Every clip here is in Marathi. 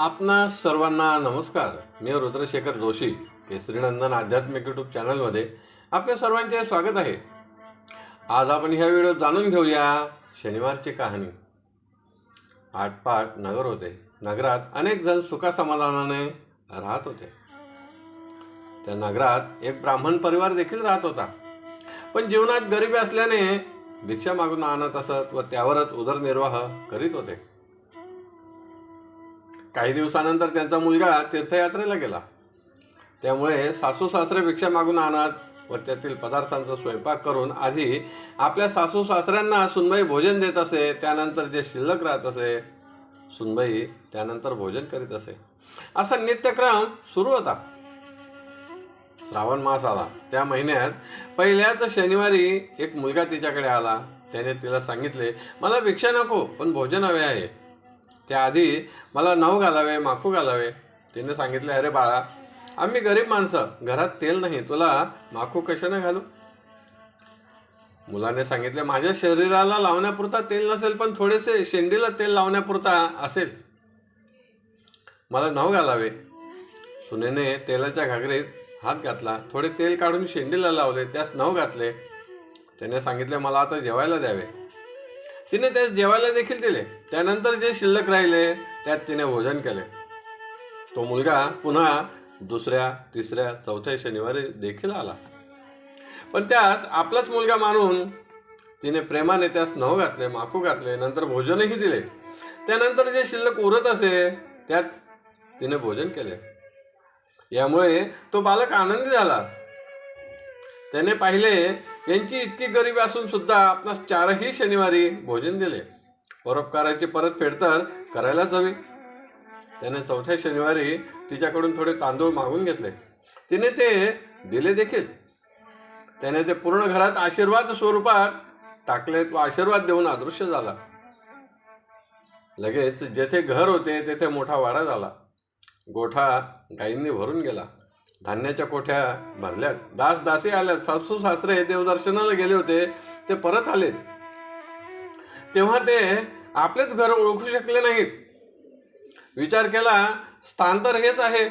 आपणा सर्वांना नमस्कार. मी रुद्रशेखर जोशी केसरीनंदन आध्यात्मिक यूट्यूब चॅनलमध्ये आपल्या सर्वांचे स्वागत आहे. आज आपण ह्या व्हिडिओ जाणून घेऊया शनिवारची कहाणी. आटपाट नगर होते. नगरात अनेक जण सुखासमाधानाने राहत होते. त्या नगरात एक ब्राह्मण परिवार देखील राहत होता. पण जीवनात गरिबी असल्याने भिक्षा मागून आणत असत व त्यावरच उदरनिर्वाह करीत होते. काही दिवसानंतर त्यांचा मुलगा तीर्थयात्रेला गेला. त्यामुळे सासू सासरे भिक्षा मागून आणत व त्यातील पदार्थांचा स्वयंपाक करून आधी आपल्या सासू सासऱ्यांना सुनबाई भोजन देत असे त्यानंतर जे शिल्लक राहत असे सुनबाई त्यानंतर भोजन करीत असे. असा नित्यक्रम सुरू होता. श्रावण मास आला. त्या महिन्यात पहिल्याच शनिवारी एक मुलगा तिच्याकडे आला. त्याने तिला सांगितले मला भिक्षा नको पण भोजन हवे आहे. त्याआधी मला नऊ घालावे माखू घालावे. तिने सांगितले अरे बाळा आम्ही गरीब माणसं घरात तेल नाही तुला माखू कशाने घालू? मुलाने सांगितले माझ्या शरीराला लावण्यापुरता तेल नसेल पण थोडेसे शेंडीला तेल लावण्यापुरता असेल. मला नऊ घालावे. सुनेने तेलाच्या घागरीत हात घातला थोडे तेल काढून शेंडीला लावले त्यास नऊ घातले. त्याने सांगितले मला आता जेवायला द्यावे. तिने त्यास जेवायला देखील दिले. त्यानंतर जे शिल्लक राहिले त्यात तिने भोजन केले. तो मुलगा पुन्हा दुसऱ्या तिसऱ्या चौथ्या शनिवारी देखील आला. पण त्यास आपलाच मुलगा मानून तिने प्रेमाने त्यास नव घातले माकू घातले नंतर भोजनही दिले. त्यानंतर जे शिल्लक उरत असे त्यात तिने भोजन केले. यामुळे तो बालक आनंदी झाला. त्याने पाहिले यांची इतकी गरिबी असून सुद्धा आपणास चारही शनिवारी भोजन दिले. परोपकाराची परतफेड तर करायलाच हवी. त्याने चौथ्या शनिवारी तिच्याकडून थोडे तांदूळ मागून घेतले. तिने ते दिले देखील. त्याने ते पूर्ण घरात आशीर्वाद स्वरूपात टाकले व आशीर्वाद देऊन अदृश्य झाला. लगेच जेथे घर होते तेथे मोठा वाडा झाला. गोठा गायींनी भरून गेला. धान्याच्या कोठ्या भरल्यात? दास दासी आल्यात. सासू सासरे देवदर्शनाला गेले होते. ते परत आलेत. तेव्हा ते आपलेच घर ओळखू शकले नाहीत. विचार केला स्थान तर हेच आहे.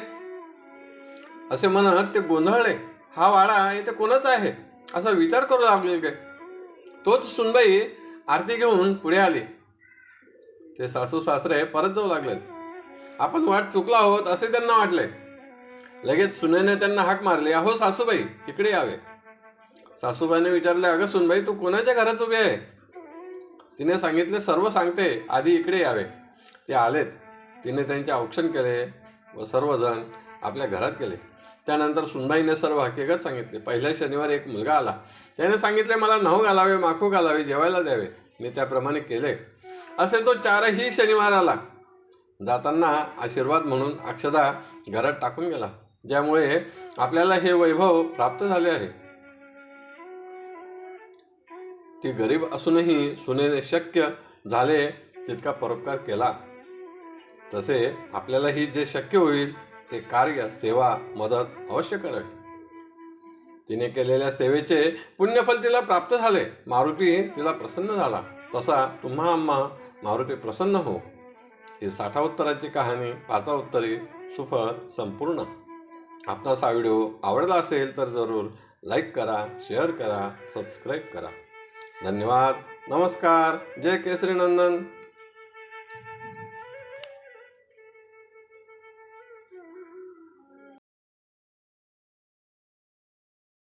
असे म्हणत ते गोंधळले. हा वाडा इथे कोणच आहे? असा विचार करू लागले काय तोच सुनबाई आरती घेऊन पुढे आली. ते सासू सासरे परत जाऊ लागलेत. आपण वाट चुकला आहोत असे त्यांना वाटले. लगेच सुनेने त्यांना हाक मारली. अहो सासूबाई इकडे यावे. सासूबाईने विचारले अगं सुनबाई तू कोणाच्या घरात उभी आहे? तिने सांगितले सर्व सांगते आधी इकडे यावे. ते आलेत. तिने त्यांचे औक्षण केले व सर्वजण आपल्या घरात गेले. त्यानंतर सुनबाईने सर्व हकीकत सांगितले. पहिल्या शनिवारी एक मुलगा आला. त्याने सांगितले मला नऊ घालावे माखू घालावे जेवायला द्यावे. मी त्याप्रमाणे केले. असे तो चारही शनिवार आला. जाताना आशीर्वाद म्हणून अक्षदा घरात टाकून गेला. ज्यामुळे आपल्याला हे वैभव प्राप्त झाले आहे. ती गरीब असूनही सुनेने शक्य झाले तितका परोपकार केला. तसे आपल्यालाही जे शक्य होईल ते कार्य सेवा मदत अवश्य करावी तिने केलेल्या सेवेचे पुण्यफल तिला प्राप्त झाले. मारुती तिला प्रसन्न झाला. तसा तुम्हा आम्हा मारुती प्रसन्न हो. ही साठा उत्तराची कहाणी पाचा उत्तरी सुफळ संपूर्ण. आपणास हा व्हिडिओ आवडला असेल तर जरूर लाईक करा शेअर करा सबस्क्राईब करा. धन्यवाद. नमस्कार. जय केसरी नंदन.